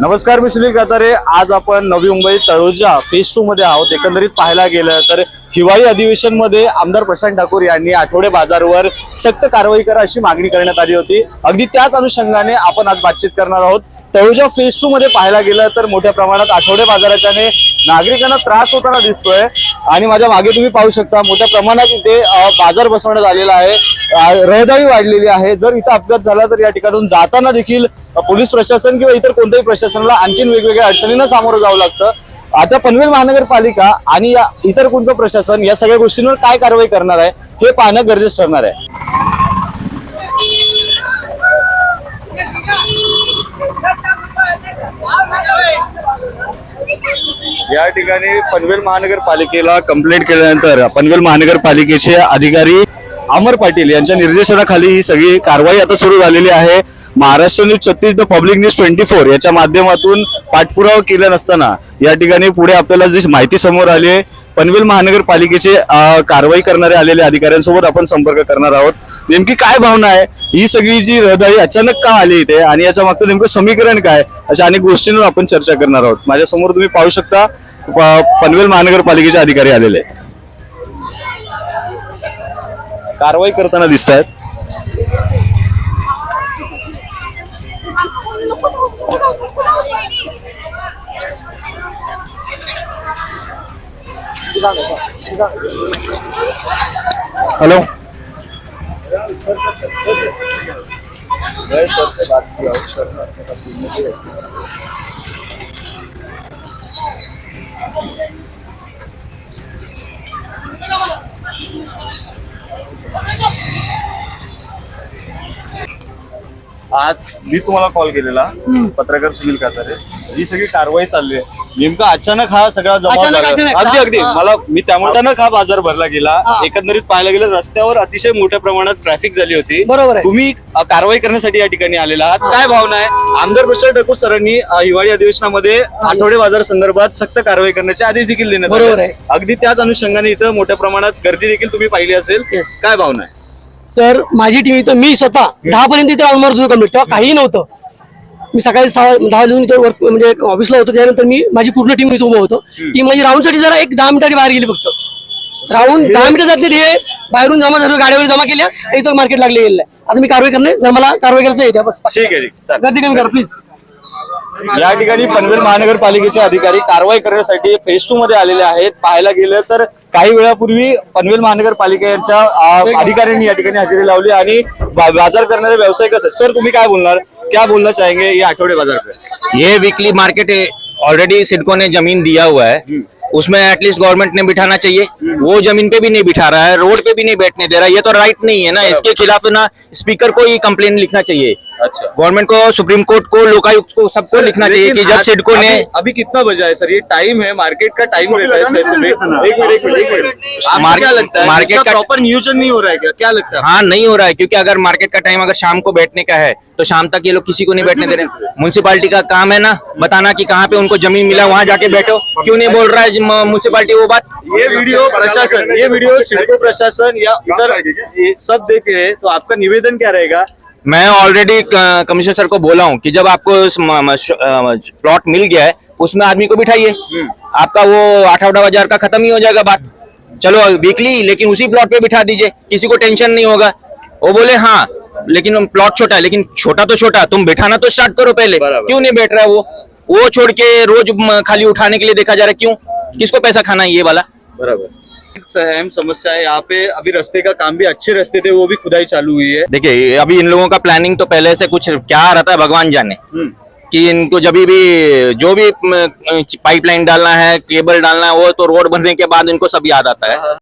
नमस्कार मी सुनील कातारे. आज आपण नवी मुंबई तळोजा फेज टू मध्ये आहोत. एकंदरीत पाहायला गेलं तर हिवाळी अधिवेशनमध्ये आमदार प्रशांत ठाकूर यांनी आठवडे बाजारवर सक्त कारवाई करा अशी मागणी करण्यात आली होती. अगदी त्याच अनुषंगाने आपण आज बातचीत करणार आहोत. तळोजा फेज टू मध्ये पाहायला गेलं तर मोठ्या प्रमाणात आठवडे बाजाराच्याने नागरिकांना त्रास होताना दिसतोय. आणि माझ्या मागे तुम्ही पाहू शकता मोठ्या प्रमाणात इथे बाजार बसवण्यात आलेला आहे. रहदारी वाढलेली आहे. जर इथं अपघात झाला तर या ठिकाणून जाताना देखील पोलीस प्रशासन किंवा इतर कोणत्याही प्रशासनाला आणखीन वेगवेगळ्या अडचणींना सामोरं जावं लागतं. आता पनवेल महानगरपालिका आणि या इतर कोणतं प्रशासन या सगळ्या गोष्टींवर काय कारवाई करणार आहे हे पाहणं गरजेचं ठरणार आहे. या ठिकाणी पनवेल महानगरपालिकेला कंप्लेंट केल्यानंतर पनवेल महानगरपालिकेचे अधिकारी अमर पाटील यांच्या निर्देशनाखाली ही सगळी कारवाई आता सुरू झालेली आहे. महाराष्ट्र न्यूज छत्तीस the public news twenty four याच्या माध्यमातून पाठपुरावा केला नसताना या ठिकाणी पुढे आपल्याला जी माहिती समोर आली आहे पनवेल महानगरपालिकेचे कारवाई करणारे आलेले अधिकाऱ्यांसोबत आपण संपर्क करणार आहोत. नेमकी काय भावना आहे? ही सगळी जी रहदारी अचानक का आली इथे? आणि याच्या मागचं नेमकं समीकरण काय अशा अनेक गोष्टींवर आपण चर्चा करणार आहोत. माझ्यासमोर तुम्ही पाहू शकता पनवेल महानगरपालिकेचे अधिकारी आलेले आहेत. कारवाई करताना दिसत आहेत हॅलो आज मी तुम्हाला कॉल केलेला पत्रकार सुनील कातारे ही सगळी कारवाई चालली आहे नेमका अचानक हा सगळा जमाव अचानक, झाला अचानक. अगदी अगदी हा. मला मी त्यामुळे अचानक हा बाजार भरला गेला हा. एकंदरीत पाहायला गेलं रस्त्यावर अतिशय मोठ्या प्रमाणात ट्रॅफिक झाली होती बरोबर आहे. तुम्ही अ, कारवाई करण्यासाठी या ठिकाणी आलेला आहात काय भावना आहे आमदार प्रसाद ठाकूर सरांनी अ, हिवाळी अधिवेशनामध्ये आठवडे बाजार संदर्भात सक्त कारवाई करण्याचे आदेश देखील देण्यात आले. बरोबर आहे. अगदी त्याच अनुषंगाने इथं मोठ्या प्रमाणात गर्दी देखील तुम्ही पाहिली असेल Yes. काय भावना आहे सर माझी टीम इथं मी स्वतः दहा पर्यंत इथे ऑलमोस्ट होतो कंप्लीट तेव्हा काही नव्हतं. मी सकाळी सहा दहा वाजून इथे वर्क म्हणजे ऑफिसला होतो. त्यानंतर मी माझी पूर्ण टीम इथे उभं होतो. टीम माझी राऊंडसाठी जरा एक दहा मिनिटाची बाहेर गेली फक्त. राऊंड दहा मिनिटं जातले हे बाहेरून जमा झालं गाड्यावर जमा केल्या आणि इथं मार्केट लागले गेलं. आता मी कारवाई करणे जर मला कारवाई करायचं आहे बस. ठीक आहे ठीक. आहे. चालेल. गर्दी कमी करा प्लीज या ठिकाणी पनवेल महानगरपालिकेचे अधिकारी कारवाई करण्यासाठी फेज टू मध्ये आलेले आहेत. पाहायला गेलं तर काही वेळापूर्वी पनवेल महानगरपालिकेच्या अ, अधिकाऱ्यांनी या ठिकाणी हजेरी लावली आणि बाजार करणारे व्यावसायिक असतात. सर तुम्ही काय बोलणार? क्या बोलना चाहेंगे ये आठवडे बाजार पे? ये वीकली मार्केट ऑलरेडी सिडको ने जमीन दिया हुआ है। उसमें एटलीस्ट गवर्नमेंट ने बिठाना चाहिए। वो जमीन पे भी नहीं बिठा रहा है रोड पे भी नहीं बैठने दे रहा है। ये तो राइट नहीं है ना। इसके खिलाफ ना स्पीकर को ही कंप्लेन लिखना चाहिए। अच्छा। गवर्नमेंट को सुप्रीम कोर्ट को लोकायुक्त को सबको लिखना चाहिए कि जब सिडको ने अभी, कितना बजा है सर? ये टाइम है मार्केट का टाइम रहता है स्पेसिफिक एक मिनट एक मिनट एक मिनट। आपको मार्केट- क्या लगता है? मार्केट इसका का- प्रॉपर नियोजन नहीं हो रहा है क्या? क्या लगता है? हाँ नहीं हो रहा है क्योंकि अगर मार्केट का टाइम अगर शाम को बैठने का है तो शाम तक ये लोग किसी को नहीं बैठने दे रहे म्यूनसिपालिटी का काम है ना बताना कि कहाँ पे उनको ज़मीन मिला वहाँ जाके बैठो। क्यों नहीं बोल रहा है म्यूनसिपालिटी वो बात? ये वीडियो प्रशासन ये वीडियो सिडको प्रशासन या उधर सब देख रहे हैं तो आपका निवेदन क्या रहेगा? मैं ऑलरेडी कमिश्नर सर को बोला हूँ कि जब आपको प्लॉट मिल गया है उसमें आदमी को बिठाइए। आपका वो आठवड़ा बाज़ार का खत्म ही हो जाएगा बात। चलो वीकली लेकिन उसी प्लॉट पे बिठा दीजिए किसी को टेंशन नहीं होगा। वो बोले हाँ लेकिन प्लॉट छोटा है लेकिन छोटा तो छोटा तुम बिठाना तो स्टार्ट करो पहले। क्यों नहीं बैठ रहा है वो? वो छोड़ के रोज खाली उठाने के लिए देखा जा रहा है क्यों? किसको पैसा खाना है ये वाला? बराबर। अहम समस्या है। यहाँ पे अभी रास्ते का काम भी अच्छे रास्ते थे वो भी खुदाई चालू हुई है। देखिए अभी इन लोगों का प्लानिंग तो पहले से कुछ क्या रहता है भगवान जाने। हम्म, कि इनको जब भी जो भी पाइपलाइन डालना है केबल डालना है वो तो रोड बनने के बाद इनको सब याद आता है।